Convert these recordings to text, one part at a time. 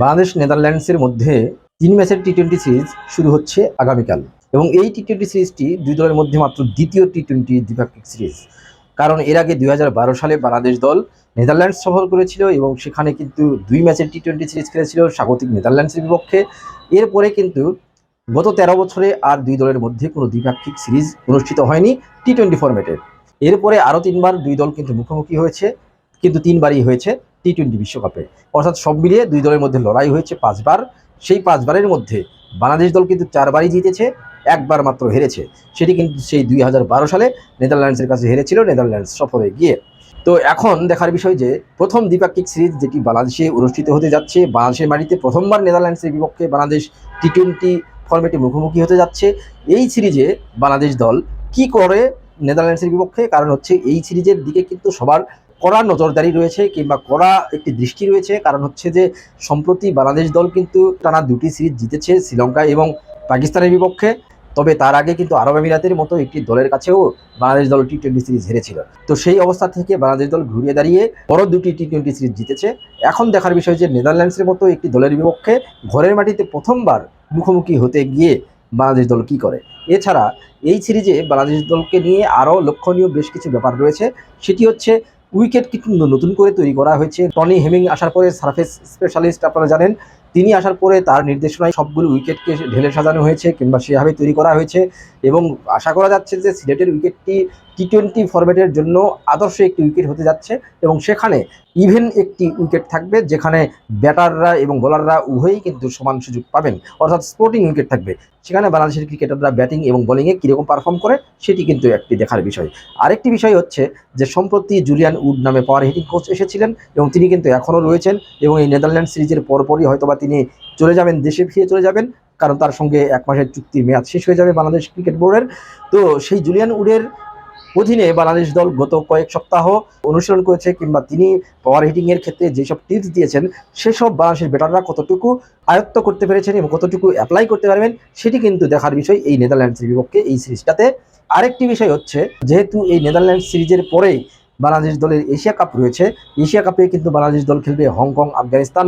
বাংলাদেশ নেদারল্যান্ডসের মধ্যে তিন ম্যাচের টি টোয়েন্টি সিরিজ শুরু হচ্ছে আগামীকাল। এবং এই টি টোয়েন্টি সিরিজটি দুই দলের মধ্যে মাত্র দ্বিতীয় টি টোয়েন্টি দ্বিপাক্ষিক সিরিজ কারণ এর আগে দুই হাজার বারো সালে বাংলাদেশ দল নেদারল্যান্ডস সফর করেছিল এবং সেখানে কিন্তু দুই ম্যাচের টি টোয়েন্টি সিরিজ খেলেছিল স্বাগতিক নেদারল্যান্ডসের বিপক্ষে। এরপরে কিন্তু গত তেরো বছরে আর দুই দলের মধ্যে কোনো দ্বিপাক্ষিক সিরিজ অনুষ্ঠিত হয়নি টি টোয়েন্টি ফরম্যাটে এরপরে আরও তিনবার দুই দল কিন্তু মুখোমুখি হয়েছে, কিন্তু তিনবারই হয়েছে টি টোয়েন্টি বিশ্বকাপে। অর্থাৎ সব মিলিয়ে দুই দলের মধ্যে লড়াই হয়েছে পাঁচবার। সেই পাঁচবারের মধ্যে বাংলাদেশ দল কিন্তু চারবারই জিতেছে, একবার মাত্র হেরেছে। সেটি কিন্তু সেই দুই হাজার বারো সালে নেদারল্যান্ডসের কাছে হেরেছিল, নেদারল্যান্ডস সফরে গিয়ে। তো এখন দেখার বিষয় যে, প্রথম দ্বিপাক্ষিক সিরিজ যেটি বাংলাদেশে অনুষ্ঠিত হতে যাচ্ছে, বাংলাদেশের মাটিতে প্রথমবার নেদারল্যান্ডসের বিপক্ষে বাংলাদেশ টি টোয়েন্টি ফর্মেটে মুখোমুখি হতে যাচ্ছে। এই সিরিজে বাংলাদেশ দল কি করে নেদারল্যান্ডসের বিপক্ষে? কারণ হচ্ছে এই সিরিজের দিকে কিন্তু সবার কড়া নজরদারি রয়েছে কিংবা কড়া একটি দৃষ্টি রয়েছে। কারণ হচ্ছে যে, সম্প্রতি বাংলাদেশ দল কিন্তু টানা দুটি সিরিজ জিতেছে শ্রীলঙ্কা এবং পাকিস্তানের বিপক্ষে। তবে তার আগে কিন্তু আরব আমিরাতের মতো একটি দলের কাছেও বাংলাদেশ দল টি টোয়েন্টি সিরিজ হেরেছিল। তো সেই অবস্থা থেকে বাংলাদেশ দল ঘুরিয়ে দাঁড়িয়ে বড় দুটি টি টোয়েন্টি সিরিজ জিতেছে। এখন দেখার বিষয় যে, নেদারল্যান্ডসের মতো একটি দলের বিপক্ষে ঘরের মাটিতে প্রথমবার মুখোমুখি হতে গিয়ে বাংলাদেশ দল কি করে? এছাড়া এই সিরিজে বাংলাদেশ দলকে নিয়ে আরও লক্ষণীয় বেশ কিছু ব্যাপার রয়েছে। সেটি হচ্ছে উইকেট কিন্তু নতুন করে তৈরি করা হয়েছে। টনি হেমিং আসার পরে সার্ফেস স্পেশালিস্ট আপনারা জানেন, তিনি আসার পরে তার নির্দেশনায় সবগুলো উইকেটকে ঢেলে সাজানো হয়েছে কিংবা সেভাবে তৈরি করা হয়েছে এবং আশা করা যাচ্ছে যে সিলেটের উইকেটটি টি টোয়েন্টি ফরম্যাটের জন্য আদর্শ একটি উইকেট হতে যাচ্ছে এবং সেখানে ইভেন একটি উইকেট থাকবে যেখানে ব্যাটাররা এবং বোলাররা উভয়ই কিন্তু সমান সুযোগ পাবেন। অর্থাৎ স্পোর্টিং উইকেট থাকবে। সেখানে বাংলাদেশের ক্রিকেটাররা ব্যাটিং এবং বোলিংয়ে কীরকম পারফর্ম করে সেটি কিন্তু একটি দেখার বিষয়। আরেকটি বিষয় হচ্ছে যে সম্প্রতি জুলিয়ান উড নামে পাওয়ার হিটিং কোচ এসেছিলেন এবং তিনি কিন্তু এখনও রয়েছেন এবং এই নেদারল্যান্ড সিরিজের পরপরই হয়তোবা তিনি চলে যাবেন, দেশে ফিরে চলে যাবেন, কারণ তার সঙ্গে এক মাসের চুক্তির মেয়াদ শেষ হয়ে যাবে বাংলাদেশ ক্রিকেট বোর্ডের। তো সেই জুলিয়ান উডের অধীনে বাংলাদেশ দল গত কয়েক সপ্তাহ অনুশীলন করেছে কিংবা তিনি পাওয়ার হিটিংয়ের ক্ষেত্রে যেসব টিপস দিয়েছেন, সেসব বাংলাদেশের ব্যাটাররা কতটুকু আয়ত্ত করতে পেরেছেন এবং কতটুকু অ্যাপ্লাই করতে পারবেন, সেটি কিন্তু দেখার বিষয় এই নেদারল্যান্ডসের বিপক্ষে এই সিরিজটাতে। আরেকটি বিষয় হচ্ছে, যেহেতু এই নেদারল্যান্ডস সিরিজের পরেই বাংলাদেশ দলের এশিয়া কাপ রয়েছে, এশিয়া কাপে কিন্তু বাংলাদেশ দল খেলবে হংকং, আফগানিস্তান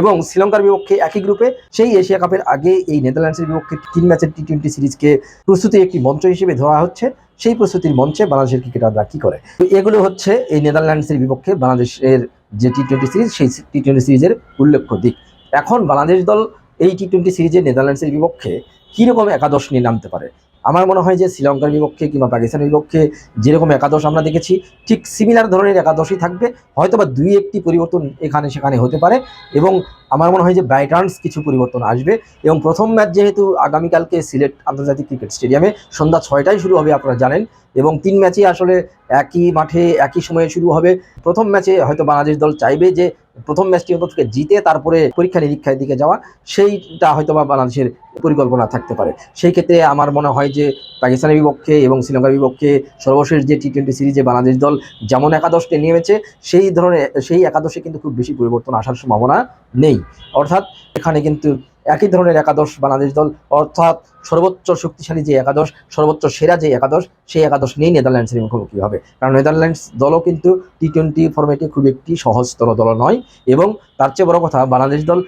এবং শ্রীলঙ্কার বিপক্ষে একই গ্রুপে সেই এশিয়া কাপের আগে এই নেদারল্যান্ডসের বিপক্ষে তিন ম্যাচের টি টোয়েন্টি সিরিজকে প্রস্তুতি একটি মঞ্চ হিসেবে ধরা হচ্ছে। সেই প্রস্তুতির মঞ্চে বাংলাদেশের ক্রিকেটাররা কী করে? তো এগুলো হচ্ছে এই নেদারল্যান্ডসের বিপক্ষে বাংলাদেশের যে টি টোয়েন্টি সিরিজ সেই টি টোয়েন্টি সিরিজের উল্লেখ্য দিক। এখন বাংলাদেশ দল এই টি টোয়েন্টি সিরিজে নেদারল্যান্ডসের বিপক্ষে কীরকম একাদশ নিয়ে নামতে পারে? আমার মনে হয় যে শ্রীলঙ্কার বিপক্ষে কিংবা পাকিস্তানের বিপক্ষে যেরকম একাদশ আমরা দেখেছি, ঠিক সিমিলার ধরনের একাদশই থাকবে। হয়তোবা দুই একটি পরিবর্তন এখানে সেখানে হতে পারে এবং আমার মনে হয় যে বাই টার্নস কিছু পরিবর্তন আসবে এবং প্রথম ম্যাচ যেহেতু আগামীকালকে সিলেট আন্তর্জাতিক ক্রিকেট স্টেডিয়ামে সন্ধ্যা ছয়টায় শুরু হবে আপনারা জানেন এবং তিন ম্যাচে আসলে একই মাঠে, একই সময়ে শুরু হবে। প্রথম ম্যাচে হয়তো বাংলাদেশ দল চাইবে যে প্রথম ম্যাচটি অন্তত জিতে তারপরে পরীক্ষা নিরীক্ষার দিকে যাওয়া। সেইটা হয়তো বা বাংলাদেশের পরিকল্পনা থাকতে পারে। সেই ক্ষেত্রে আমার মনে হয় যে পাকিস্তানের বিপক্ষে এবং শ্রীলঙ্কার বিপক্ষে সর্বশেষ যে টি টোয়েন্টি সিরিজে বাংলাদেশ দল যেমন একাদশটি নেমেছে, সেই ধরনের, সেই একাদশে কিন্তু খুব বেশি পরিবর্তন আসার সম্ভাবনা নেই। অর্থাৎ এখানে কিন্তু একই ধরনের একাদশ বাংলাদেশ দল, অর্থাৎ সর্বোচ্চ শক্তিশালী যে একাদশ, সর্বোচ্চ সেরা যে একাদশ, সেই একাদশ নিয়েই নেদারল্যান্ডসের মুখোমুখি হবে। কারণ নেদারল্যান্ডস দলও কিন্তু টি টোয়েন্টি ফরম্যাটে খুব একটি সহজতর দল নয় এবং তার চেয়ে বড় কথা, বাংলাদেশ দল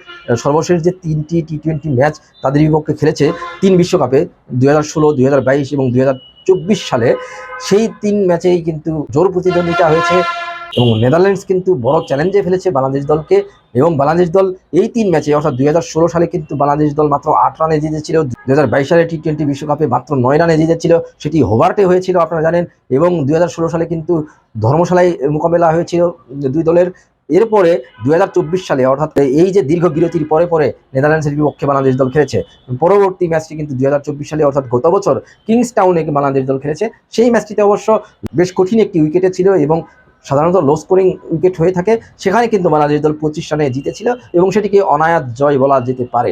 সর্বশেষ যে তিনটি টি টোয়েন্টি ম্যাচ তাদের বিপক্ষে খেলেছে তিন বিশ্বকাপে, দুই হাজার ষোলো, দুই হাজার বাইশ এবং দুই হাজার চব্বিশ সালে। সেই তিন ম্যাচেই কিন্তু জোর প্রতিদ্বন্দ্বিতা হয়েছে এবং নেদারল্যান্ডস কিন্তু বড় চ্যালেঞ্জে ফেলেছে বাংলাদেশ দলকে এবং বাংলাদেশ দল এই তিন ম্যাচে অর্থাৎ দুই হাজার ষোলো সালে কিন্তু বাংলাদেশ দল মাত্র আট রানে জিতেছিল, দুই হাজার বাইশ সালে টি টোয়েন্টি বিশ্বকাপে মাত্র নয় রানে জিতেছিল, সেটি হোবার্টে হয়েছিল আপনারা জানেন, এবং দুই হাজার ষোলো সালে কিন্তু ধর্মশালায় মোকাবেলা হয়েছিল দুই দলের। এরপরে দুই হাজার চব্বিশ সালে, অর্থাৎ এই যে দীর্ঘ বিরতির পরে পরে নেদারল্যান্ডসের বিপক্ষে বাংলাদেশ দল খেলেছে। পরবর্তী ম্যাচটি কিন্তু দুই হাজার চব্বিশ সালে, অর্থাৎ গত বছর কিংস টাউনে বাংলাদেশ দল খেলেছে। সেই ম্যাচটিতে অবশ্য বেশ কঠিন একটি উইকেটে ছিল এবং সাধারণত লো স্কোরিং উইকেট হয়ে থাকে। সেখানে কিন্তু বাংলাদেশ দল পঁচিশ রানে জিতেছিল এবং সেটিকে অনায়াত জয় বলা যেতে পারে।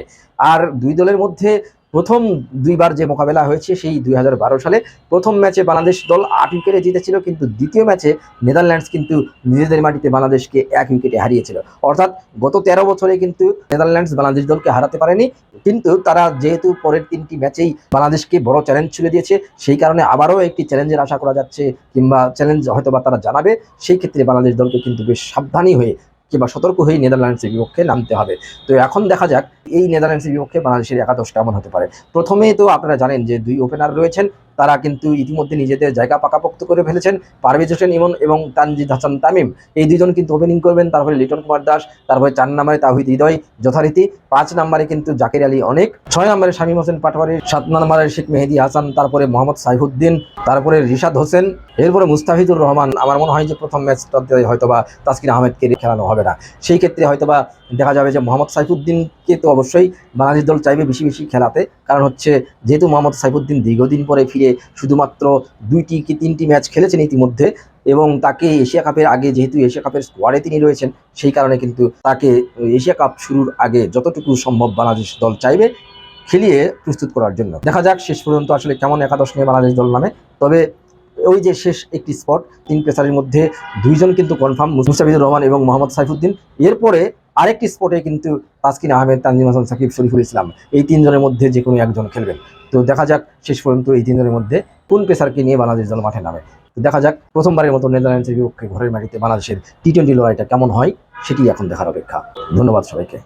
আর দুই দলের মধ্যে প্রথম দুইবার যে মোকাবেলা হয়েছে সেই দুই হাজার বারো সালে প্রথম ম্যাচে বাংলাদেশ দল আট উইকেটে জিতেছিল, কিন্তু দ্বিতীয় ম্যাচে নেদারল্যান্ডস কিন্তু নিজেদের মাটিতে বাংলাদেশকে এক উইকেটে হারিয়েছিল। অর্থাৎ গত তেরো বছরে কিন্তু নেদারল্যান্ডস বাংলাদেশ দলকে হারাতে পারেনি, কিন্তু তারা যেহেতু পরের তিনটি ম্যাচেই বাংলাদেশকে বড় চ্যালেঞ্জ ছুড়ে দিয়েছে, সেই কারণে আবারও একটি চ্যালেঞ্জের আশা করা যাচ্ছে কিংবা চ্যালেঞ্জ হয়তো বা তারা জানাবে, সেই ক্ষেত্রে বাংলাদেশ দলকে কিন্তু বেশ সাবধানী হয়ে কিংবা সতর্ক হয়ে নেদারল্যান্ডসের বিপক্ষে নামতে হবে। তো এখন দেখা যাক, এই নেদারল্যান্ডসের বিপক্ষে বাংলাদেশের একাদশ কেমন হতে পারে। প্রথমে তো আপনারা জানেন যে দুই ওপেনার রয়েছেন। তারা কিন্তু ইতিমধ্যে নিজেদের জায়গা পাকাপোক্ত করে ফেলেছেন। পারভেজ হোসেন ইমন এবং তানজিদ হাসান তামিম। এই দুজন কিন্তু ওপেনিং করবেন, তারপরে লিটন কুমার দাস, তারপরে চার নম্বরে তাহিদ হৃদয়, যথারীতি। পাঁচ নম্বরে কিন্তু জাকির আলী অনেক। ছয় নম্বরে শামীম হোসেন পাটোয়ারি, সাত নম্বরে শেখ মেহেদি হাসান, তারপরে মোহাম্মদ সাইফুদ্দিন, তারপরে রিশাদ হোসেন, এরপরে মুস্তাফিজুর রহমান। আমার মনে হয় যে প্রথম ম্যাচটাতে হয়তোবা তাসকিন আহমেদকে খেলানো হবে না। সেই ক্ষেত্রে হয়তোবা দেখা যাবে যে মোহাম্মদ সাইফুদ্দিনকে তো অবশ্যই বাংলাদেশ দল চাইবে বেশি বেশি খেলাতে। কারণ হচ্ছে যেহেতু মোহাম্মদ সাইফুদ্দিন দীর্ঘদিন পরে ফিরে শুধুমাত্র দুইটি কি তিনটি ম্যাচ খেলেছেন ইতিমধ্যে এবং তাকে এশিয়া কাপের আগে যেহেতু এশিয়া কাপের স্কোয়াডে তিনি রয়েছেন, সেই কারণে কিন্তু তাকে এশিয়া কাপ শুরুর আগে যতটুকু সম্ভব বাংলাদেশ দল চাইবে খেলিয়ে প্রস্তুত করার জন্য। দেখা যাক শেষ পর্যন্ত আসলে কেমন একাদশ নিয়ে বাংলাদেশ দল নামে। তবে ওই যে শেষ একটি স্পট তিন পেসারের মধ্যে দুইজন কিন্তু কনফার্ম মুস্তাফিজুর রহমান এবং মোহাম্মদ সাইফুদ্দিন। এরপরে আরেকটি স্পটে কিন্তু তাসকিন আহমেদ, তানজিম হাসান, সাকিব শরীফুল ইসলাম এই তিনজনের মধ্যে যে কোনো একজন খেলবেন। তো দেখা যাক শেষ পর্যন্ত এই তিনজনের মধ্যে কোন পেসারকে নিয়ে বাংলাদেশ দল মাঠে নামে। তো দেখা যাক প্রথমবারের মতো নেদারল্যান্ডসের বিপক্ষে ঘরের মাটিতে বাংলাদেশের টি টোয়েন্টি লড়াইটা কেমন হয়, সেটি এখন দেখার অপেক্ষা। ধন্যবাদ সবাইকে।